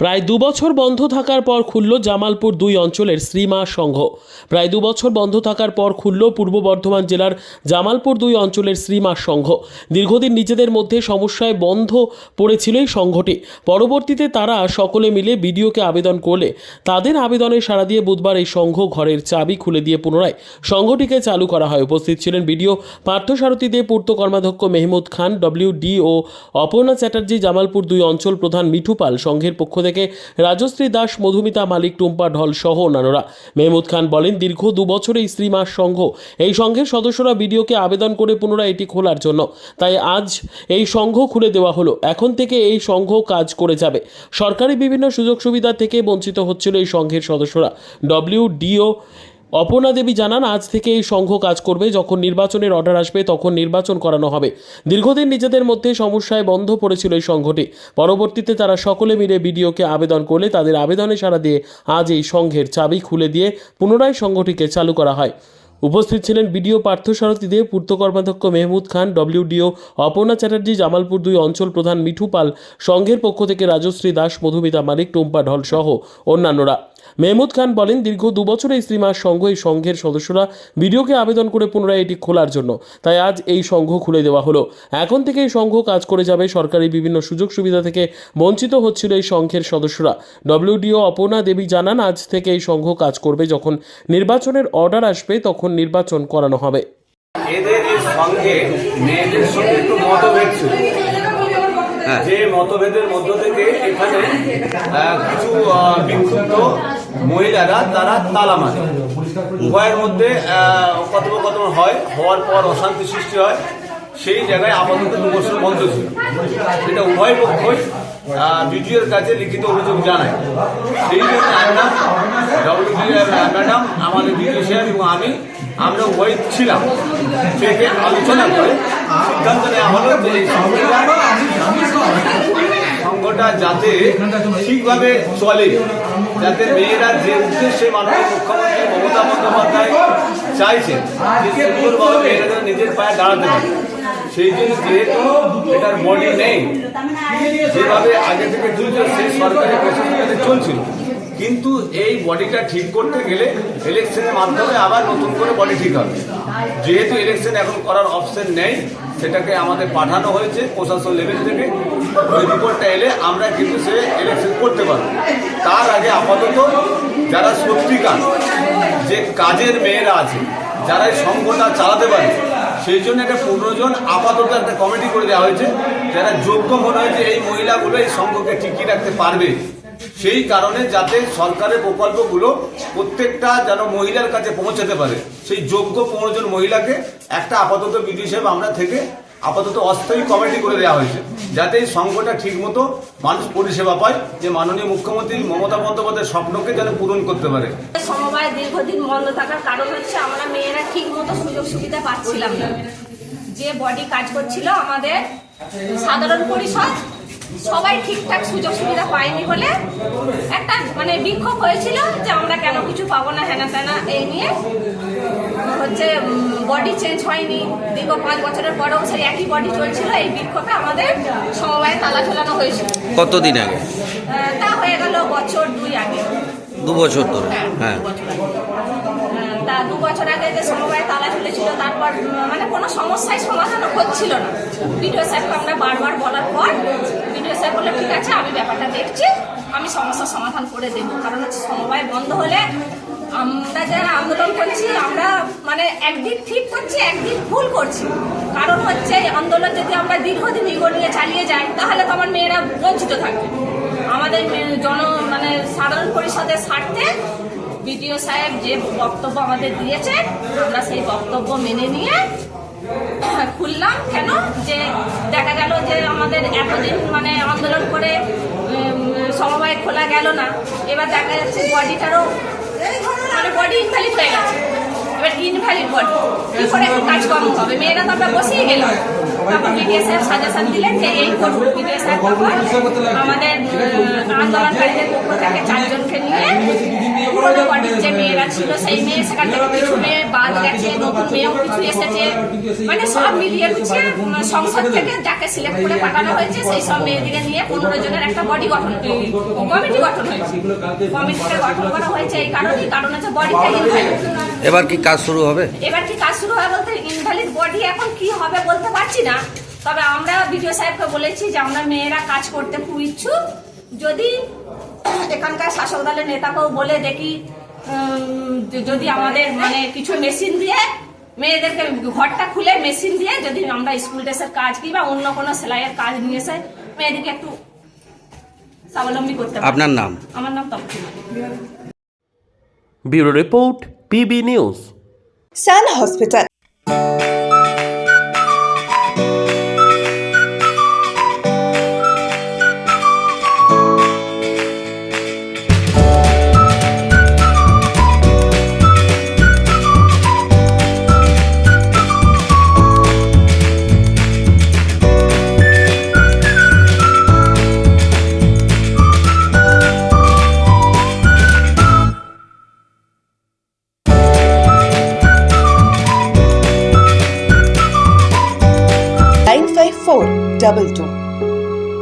প্রায় দুবছর বন্ধ থাকার পর খুলল জামালপুর দুই অঞ্চলের শ্রীমা সংঘ। প্রায় দুবছর বন্ধ থাকার পর খুলল পূর্ব বর্ধমান জেলার জামালপুর দুই অঞ্চলের শ্রীমা সংঘ। দীর্ঘদিন নিজেদের মধ্যে সমস্যায় বন্ধ পড়েছিল এই সংঘটি। পরবর্তীতে তারা সকলে মিলে বিডিওকে আবেদন করলে তাদের আবেদনে সাড়া দিয়ে বুধবার এই সংঘ ঘরের চাবি খুলে দিয়ে পুনরায় সংঘটিকে চালু করা হয়। উপস্থিত ছিলেন বিডিও পার্থসারথী দে, পূর্ত কর্মাধ্যক্ষ Mehmood Khan, W D O Aparna Chatterjee, Jamalpur দুই অঞ্চল প্রধান মিঠু পাল সংঘের পক্ষ থেকে রাজশ্রী দাস, মধুমিতা মালিক, টুম্পা ঢল সহ অন্যান্যরা। মেহমুদ খান বলেন, দীর্ঘ দু বছরে স্ত্রী মাস সংঘ এই সংঘের সদস্যরা বিডিওকে আবেদন করে পুনরায় এটি খোলার জন্য। তাই আজ এই সংঘ খুলে দেওয়া হলো। এখন থেকে এই সংঘ কাজ করে যাবে। সরকারি বিভিন্ন সুযোগ সুবিধা থেকে বঞ্চিত হচ্ছিল এই সংঘের সদস্যরা। ডব্লিউ ডিও অপর্ণা দেবী জানান, আজ থেকে এই সংঘ কাজ করবে। যখন নির্বাচনের অর্ডার আসবে, তখন নির্বাচন করানো হবে। দীর্ঘদিন নিজেদের মধ্যে সমস্যায় বন্ধ পড়েছিল এই সংঘটি। পরবর্তীতে তারা সকলে মিলে বিডিওকে আবেদন করলে তাদের আবেদনে সাড়া দিয়ে আজ এই সংঘের চাবি খুলে দিয়ে পুনরায় সংঘটিকে চালু করা হয়। উপস্থিত ছিলেন বিডিও পার্থসারথী দে, পূর্ত কর্মাধ্যক্ষ মেহমুদ খান, ডব্লিউডিও অপর্ণা চ্যাটার্জি, জামালপুর দুই অঞ্চল প্রধান মিঠু পাল, সংঘের পক্ষ থেকে রাজশ্রী দাস, মধুমিতা মালিক টুম্পা ঢল সহ অন্যান্যরা। মেহমুদ খান বলেন দীর্ঘ দুবছর এই শ্রীমাস সংঘ এই সংঘের সদস্যরা বিডিওকে আবেদন করে পুনরায় এটি খোলার জন্য। তাই আজ এই সংঘ খুলে দেওয়া হলো। এখন থেকে এই সংঘ কাজ করে যাবে। সরকারি বিভিন্ন সুযোগ সুবিধা থেকে বঞ্চিত হচ্ছিল এই সংঘের সদস্যরা। ডব্লিউডিও অপর্ণা দেবী জানান আজ থেকে এই সংঘ কাজ করবে। যখন নির্বাচনের অর্ডার আসবে তখন নির্বাচন করানো হবে। এদের সঙ্গে মেয়েদের সঙ্গে একটু মতভেদ ছিল। হ্যাঁ। যে মতভেদের মধ্য থেকে এখানে কিছু বিক্ষুব্ধ মহিলারা তারা তালা মারে। উভয়ের মধ্যে কথোপকথন হয়, হওয়ার পর অশান্তি সৃষ্টি হয়। সেই জায়গায় আপাতত দু বছর বন্ধ ছিল। এটা উভয় পক্ষই বিডিওর কাছে লিখিত অভিযোগ জানায়। সেই জন্য আমরা ম্যাডাম, আমাদের বিডিও সাহেব এবং আমি, আমরা উভয় ছিলাম। থেকে আলোচনা করে সিদ্ধান্ত নেওয়া হলো যে সংঘটা যাতে ঠিকভাবে চলে, যাতে মেয়েরা যে উদ্দেশ্যে মাননীয় মুখ্যমন্ত্রী মমতা বন্দ্যোপাধ্যায় চাইছেন, যে মেয়েরা যেন নিজের পায়ে দাঁড়াতে পারে। সেই জন্য যেহেতু এটার বডি নেই, যেভাবে আগে থেকে চলছে সেই সরকারি প্রশাসনে চলছিল, কিন্তু এই বডিটা ঠিক করতে গেলে ইলেকশনের মাধ্যমে আবার নতুন করে বডি ঠিক হবে। যেহেতু ইলেকশন এখন করার অপশন নেই, সেটাকে আমাদের পাঠানো হয়েছে প্রশাসন লেভেল থেকে। ওই রিপোর্টটা এলে আমরা কিন্তু সে ইলেকশন করতে পারব। তার আগে আপাতত যারা সত্যিকার, যে কাজের মেয়েরা আছে, যারা এই সংঘটা চালাতে পারে, সেই জন্য একটা পনেরো জন আপাতত একটা কমিটি করে দেওয়া হয়েছে, যারা যোগ্য মনে হয় যে এই মহিলাগুলো এই সংঘকে টিকিয়ে রাখতে পারবে। সেই কারণে যাতে সরকারের প্রকল্পগুলো প্রত্যেকটা যেন মহিলার কাছে পৌঁছাতে পারে। সেই যোগ্য পনেরো জন মহিলাকে একটা আপাতত বিধি হিসেবে আমরা থেকে আপাতত অস্থায়ী কমিটি করে দেওয়া হয়েছে, যাতে এই সংঘটা ঠিক মতো মানুষ পরিষেবা পায়, যে মাননীয় মুখ্যমন্ত্রী মমতা বন্দ্যোপাধ্যায়ের স্বপ্নকে যেন পূরণ করতে পারে। সমবায় দীর্ঘদিন বন্ধ থাকার কারণ হচ্ছে আমরা মেয়েরা ঠিক মতো সুযোগ সুবিধা পাচ্ছিলাম না। যে বডি কাজ করছিল আমাদের সাধারণ পরিষদ সবাই ঠিকঠাক সুযোগ সুবিধা পায়নি বলে একটা মানে বিক্ষোভ হয়েছিল যে আমরা কেন কিছু পাবো না হেনা তেনা এই নিয়ে। হচ্ছে বডি চেঞ্জ হয়নি। দীর্ঘ পাঁচ বছরের পরেও সেই একই বডি চলছিল। এই বিক্ষোভে আমাদের সমবায়ে তালা ঝোলানো হয়েছিল। কতদিন আগে? তা হয়ে গেল বছর দুই আগে। দু বছর ধরে। হ্যাঁ দু বছর আগে। যে সমবায় তালা ঝুলেছিল তারপর মানে কোনো সমস্যায় সমাধান হচ্ছিল না। বিডিও সাহেবকে আমরা বারবার বলার পর বিডিও সাহেব বলল, ঠিক আছে, আমি ব্যাপারটা দেখছি, আমি সমস্যার সমাধান করে দেবো। কারণ হচ্ছে সমবায় বন্ধ হলে আমরা যারা আন্দোলন করছি, আমরা মানে একদিক ঠিক করছি, একদিক ভুল করছি। কারণ হচ্ছে আন্দোলন যদি আমরা দীর্ঘদিন নিয়ে চালিয়ে যাই, তাহলে তো আমার মেয়েরা বঞ্চিত থাকবে। আমাদের জন মানে সাধারণ পরিষদের স্বার্থে বিডিও সাহেব যে বক্তব্য আমাদের দিয়েছে আমরা সেই বক্তব্য মেনে নিয়ে খুললাম কেন? যে দেখা গেল যে আমাদের এতদিন মানে আন্দোলন করে সমবায় খোলা গেল না। এবার দেখা যাচ্ছে বডিটারও মানে বডি ইনভ্যালিড হয়ে গেছে। এবার ইনভ্যালিড বডি কি করে কাজকর্ম হবে? মেয়েরা তো আমরা বসেই গেলাম। আমাদের আন্দোলনকারীদের পক্ষ থেকে যে মেয়েরা ছিল সেই মেয়ে বাদ গেছে নতুন মেয়েও এসেছে। মানে সব মিলিয়ে উম, সংসদ সিলেক্ট করে পাঠানো হয়েছে সেই সব মেয়েদিকে নিয়ে পনেরো একটা বডি গঠন কমিটি গঠন হয়েছে। গঠন করা হয়েছে এই কারণেই কারণ হচ্ছে বডিটা এবার কি কাজ শুরু হবে? এবার কি কাজ শুরু হয় বলতে ইনভ্যালিড বডি এখন কি হবে বলতে পারছি না। তবে আমরা বিডিও সাহেবকে বলেছি যে আমরা মেয়েরা কাজ করতে খুব ইচ্ছুক। যদি এখানকার শাসক দলের নেতাকেও বলে দেখি যদি আমাদের মানে কিছু মেশিন দিয়ে মেয়েদেরকে ঘরটা খুলে মেশিন দিয়ে যদি আমরা স্কুল ড্রেসের কাজ কি বা অন্য কোনো সেলাইয়ের কাজ নিয়ে এসে মেয়েদেরকে একটু স্বাবলম্বী করতে আপনার নাম? আমার নাম Tapati. Bureau report PB news সান হসপিটাল